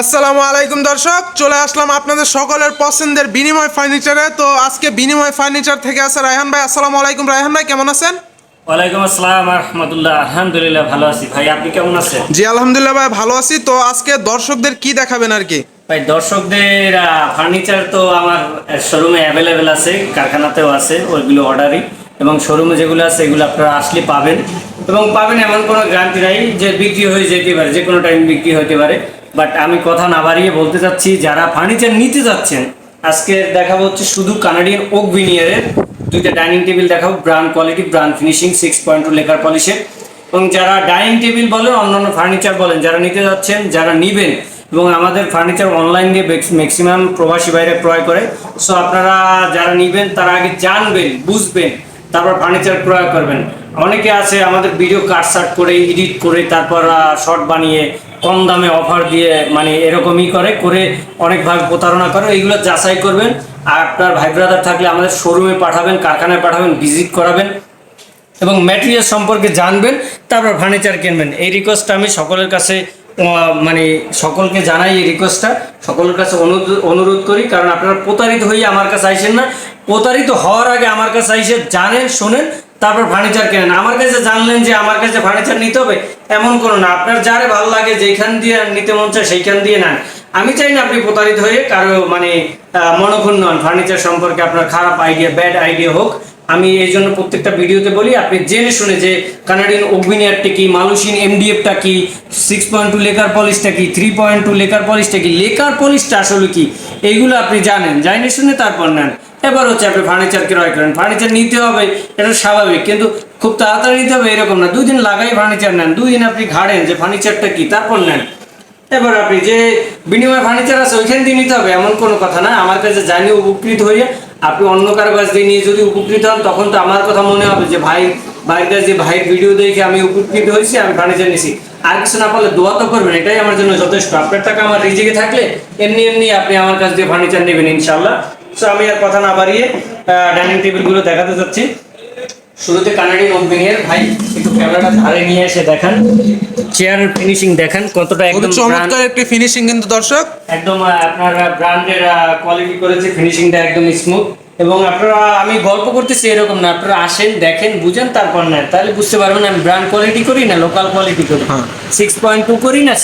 আসসালামু আলাইকুম দর্শক চলে আসলাম আপনাদের সকলের পছন্দের বিনিময় ফার্নিচারে। তো আজকে বিনিময় ফার্নিচার থেকে আছে রায়হান ভাই। আসসালামু আলাইকুম রায়হান ভাই কেমন আছেন? ওয়ালাইকুম আসসালাম রহমতুল্লাহ আলহামদুলিল্লাহ ভালো আছি। ভাই আপনি কেমন আছেন? জি আলহামদুলিল্লাহ ভাই ভালো আছি। তো আজকে দর্শকদের কি দেখাবেন আর কি? ভাই দর্শকদের ফার্নিচার তো আমার শোরুমে অ্যাভেলেবেল আছে কারখানাতেও আছে ওইগুলো অর্ডারই এবং শোরুমে যেগুলো আছে এগুলো আপনারা আসলে পাবেন। এবং পাবেন এমন কোনো গ্যারান্টি নাই যে বিক্রি হয়ে যেতে পারে যে কোনো টাইম বিক্রি হতে পারে। বাট আমি কথা না বাড়িয়ে বলতে চাচ্ছি, যারা ফার্নিচার নিতে যাচ্ছেন, আজকে দেখাবো হচ্ছে শুধু কানাডিয়ান ওক ভিনিয়ারের দুইটা ডাইনিং টেবিল দেখাবো brand quality brand finishing six point two lacquer পলিশের এবং যারা ডাইনিং টেবিল বলেন অন্যান্য ফার্নিচার বলেন, যারা নিতে যাচ্ছেন, যারা নিবেন, এবং আমাদের ফার্নিচার অনলাইন দিয়ে ম্যাক্সিমাম প্রবাসী বাইরে ক্রয় করে সো আপনারা যারা নিবেন, তারা আগে জানবেন, বুঝবেন, তারপর ফার্নিচার ক্রয় করবেন। অনেকে আছে আমাদের ভিডিও কাট সাট করে এডিট করে, তারপর শর্ট বানিয়ে কম দামে অফার দিয়ে মানে এরকমই করে করে অনেকভাবে প্রতারণা করে, এইগুলো যাচাই করবেন। আর আপনার ভাই ব্রাদার থাকলে আমাদের শোরুমে পাঠাবেন, কারখানায় পাঠাবেন ভিজিট করাবেন এবং ম্যাটেরিয়াল সম্পর্কে জানবেন, তারপর ফার্নিচার কিনবেন। এই রিকোয়েস্টটা আমি সকলের কাছে মানে সকলকে জানাই এই রিকোয়েস্টটা সকলের কাছে অনুরোধ করি, কারণ আপনারা প্রতারিত হয়ে আমার কাছে আইসেন না। প্রতারিত হওয়ার আগে আমার কাছে আইসে জানেন, শোনেন তারপর ফার্নিচার কেনেন? আমার কাছে জানলেন যে আমার কাছে ফার্নিচার নিতে হবে, এমন কোনো না। আপনার যারে ভালো লাগে যেখান দিয়ে নিতে মন চায় সেইখান দিয়ে নেন। আমি চাই না আপনি প্রতারিত হয়ে কারও মানে মনক্ষুণ্ণ হন। ফার্নিচার সম্পর্কে আপনার খারাপ আইডিয়া ব্যাড আইডিয়া হোক। আমি এই জন্য প্রত্যেকটা ভিডিওতে বলি, আপনি জেনে শুনে যে কানাডিয়ান ওভিনিয়ারটা কি মালুসিন এমডিএফটা কি সিক্স পয়েন্ট টু লেকার পলিশটা কি থ্রি পয়েন্ট টু লেকার পলিশটা কি লেকার পলিশটা আসলে কি এইগুলো আপনি জানেন। জানে শুনে তারপর নেন। এবার হচ্ছে আপনি ফার্নিচার ক্রয় করেন। ফার্নিচার নিতে হবে, এটা স্বাভাবিক, কিন্তু খুব তাড়াতাড়ি নিতে হবে, এরকম না। দুই দিন লাগাই ফার্নিচার নেন, দুই দিন আপনি ঘাড়েন যে ফার্নিচারটা কি, তারপর নেন। এবার আপনি যে বিনিময় ফার্নিচার আছে, ওইখান দিয়ে নিতে হবে, এমন কোনো কথা না। আমার কাছে জানিয়ে উপকৃত হয়ে আপনি অন্য কারও কাছ দিয়ে নিয়ে যদি উপকৃত হন, তখন তো আমার কথা মনে হবে যে, ভাই, ভাইয়ের কাছে যে ভাইয়ের ভিডিও দেখে আমি উপকৃত হয়েছি আমি ফার্নিচার নিছি। আর কিছু না পারলে দোয়া তো করবেন, এটাই আমার জন্য যথেষ্ট। আপনার টাকা আমার রিজিকে থাকলে, এমনি এমনি আপনি আমার কাছ দিয়ে ফার্নিচার নেবেন ইনশাল্লাহ সো আমি আর কথা না বাড়িয়ে ডাইনিং টেবিলগুলো দেখাতে চাচ্ছি শুরুতে কানাডিয়ান ওপেনিয়ার ভাই একটু ক্যামেরাটা ধারে নিয়ে এসে দেখান। চেয়ারের ফিনিশিং দেখান কতটা একদম চমৎকার একটি ফিনিশিং কিন্তু দর্শক। একদম আপনার ব্র্যান্ডের কোয়ালিটি করেছে ফিনিশিংটা একদম স্মুথ এবং আপনারা আমি গল্প করতেছি এরকম না আপনারা আসেন দেখেন বুঝেন তারপর না তাহলে বুঝতে পারবেন আমি ব্র্যান্ড কোয়ালিটি করি না লোকাল কোয়ালিটি করি। হ্যাঁ। সিক্স পয়েন্ট টু করি না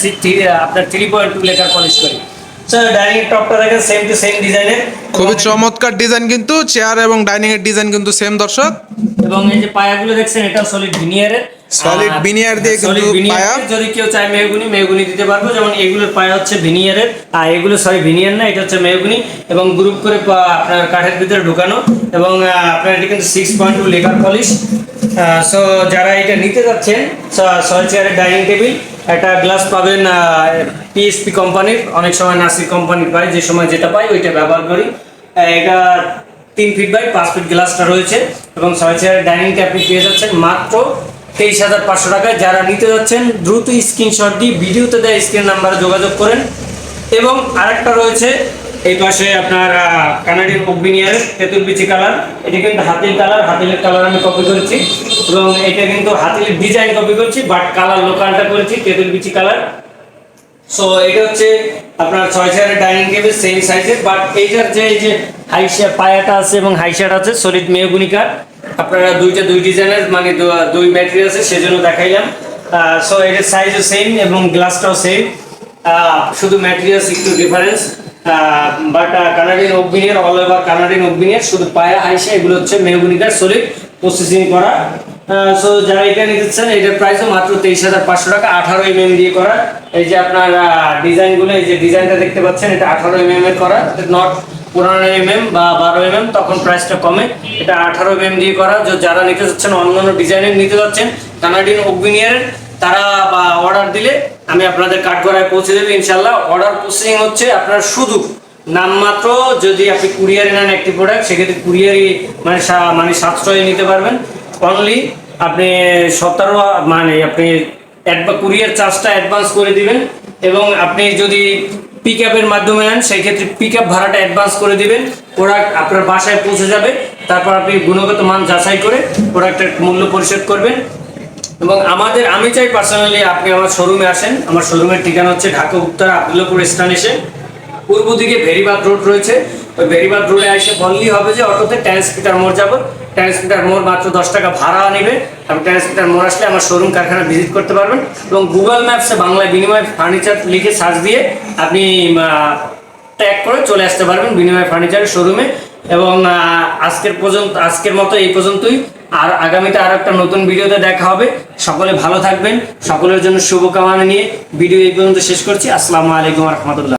আপনার three point two lacquer polish করি। ডাইনিং টপটা দেখেন সেম টু সেম ডিজাইনের খুবই চমৎকার ডিজাইন কিন্তু চেয়ার এবং ডাইনিং এর ডিজাইন কিন্তু সেম দর্শক। এবং এই যে পায়াগুলো দেখছেন এটা সলিড ভিনিয়ারের Solid veneer দিয়ে কিন্তু পায়া। যদি কেউ চায় মেহগুনি মেহগুনি দিতে পারব। যেমন এগুলোর পায়া হচ্ছে ভিনিয়ারের আর এগুলো সরি ভিনিয়ার না এটা হচ্ছে মেহগুনি। এবং গ্রুপ করে আপনার কাঠের ভিতরে ঢুকানো। এবং আপনার এটা কিন্তু six point two lacquer polish so যারা এটা নিতে যাচ্ছেন ছয় চেয়ারের ডাইনিং টেবিল একটা গ্লাস পাবেন পিএসপি কোম্পানির অনেক সময় নাসির কোম্পানির পাই যে সময় যেটা পাই ওইটা ব্যবহার করি। এটা তিন ফিট বাই পাঁচ ফিট গ্লাসটা রয়েছে এবং ছয় চেয়ারের ডাইনিংটা আপনি পেয়ে যাচ্ছেন মাত্র তেইশ হাজার পাঁচশো টাকায়। যারা নিতে যাচ্ছেন, দ্রুত স্ক্রিনশট দিয়ে ভিডিওতে দেয় স্ক্রিন নাম্বারে যোগাযোগ করেন। এবং আরেকটা রয়েছে, এই পাশে আপনার কানাডিয়ান ওবিনিয়ারের তেঁতুল বিচি কালার। এটা কিন্তু হাতিল কালার, হাতিলের কালার আমি কপি করেছি। এবং এটা কিন্তু হাতিলের ডিজাইন কপি করছি বাট কালার লোকালটা করেছি, তেঁতুল বিচি কালার সো এটা হচ্ছে আপনার ছয় চেয়ারের ডাইনিং টেবিল সেম সাইজের বাট এইটার যে, এই যে হাইশা পায়াটা আছে এবং হাইশার আছে সলিড মেহগুনি কাঠ আপনারা দুইটা, দুই ডিজাইনের মানে দুই ম্যাটেরিয়াল আছে, সেজন্য দেখাইলাম। সো এটার সাইজও সেম এবং গ্লাসটাও সেম শুধু ম্যাটেরিয়ালস একটু difference but Canadian oak veneer all over Canadian oak veneer শুধু পায়া হাইশা এগুলো হচ্ছে মেহগুনি কাঠ সলিড প্রসেসিং করা। সো যারা এটা নিতে চান এটার প্রাইসও মাত্র তেইশ হাজার পাঁচশো টাকা। আঠারো এম এম দিয়ে করা। এই যে আপনার ডিজাইনগুলো এই যে ডিজাইনটা দেখতে পাচ্ছেন, এটা আঠারো এম এম এর করা। নট পনেরো এম এম বা বারো এম এম তখন প্রাইসটা কমে। এটা আঠারো এম এম দিয়ে করা। যারা নিতে চাচ্ছেন অন্য অন্য ডিজাইনের নিতে যাচ্ছেন কানাডিয়ান ওভিনিয়ারের তারা, বা অর্ডার দিলে আমি আপনাদের কাঠগড়ায় পৌঁছে দেবো ইনশাল্লাহ অর্ডার প্রসেসিং হচ্ছে আপনার শুধু নামমাত্র যদি আপনি কুরিয়ারে নেন একটি প্রোডাক্ট সেক্ষেত্রে কুরিয়ারই মানে মানে সাতশোয় নিতে পারবেন। অনলি আপনি সতেরো মানে আপনি কুরিয়ার চার্জটা অ্যাডভান্স করে দিবেন এবং আপনি যদি পিক আপের মাধ্যমে নেন সেই ক্ষেত্রে পিক আপ ভাড়াটা অ্যাডভান্স করে দিবেন। প্রোডাক্ট আপনার বাসায় পৌঁছে যাবে, তারপর আপনি গুণগত মান যাচাই করে প্রোডাক্টের মূল্য পরিশোধ করবেন। এবং আমাদের, আমি চাই পার্সোনালি আপনি আমার শোরুমে আসেন। আমার শোরুমের ঠিকানা হচ্ছে ঢাকা, উত্তরা আবদুল্লাপুর স্থান এসে। পূর্ব দিকে ভেরিবাদ রোড রয়েছে। ওই ভেরিবাদ রোডে এসে বললেই হবে যে অটোতে ট্রান্সমিটার মোড় যাব। ট্রান্সমিটার মোড় মাত্র দশ টাকা ভাড়া নেবে। আপনি ট্রান্সমিটার মোড় আসলে আমার শোরুম কারখানা ভিজিট করতে পারবেন এবং গুগল ম্যাপসে বাংলায় বিনিময় ফার্নিচার লিখে সার্চ দিয়ে আপনি ট্যাগ করে চলে আসতে পারবেন বিনিময় ফার্নিচারের শোরুমে এবং আজকের পর্যন্ত, আজকের মতো এই পর্যন্তই। আর আগামীতে আর একটা নতুন ভিডিওতে দেখা হবে। সকলে ভালো থাকবেন। সকলের জন্য শুভকামনা নিয়ে ভিডিও এই পর্যন্ত শেষ করছি। আসসালামু আলাইকুম রহমতুল্লাহ।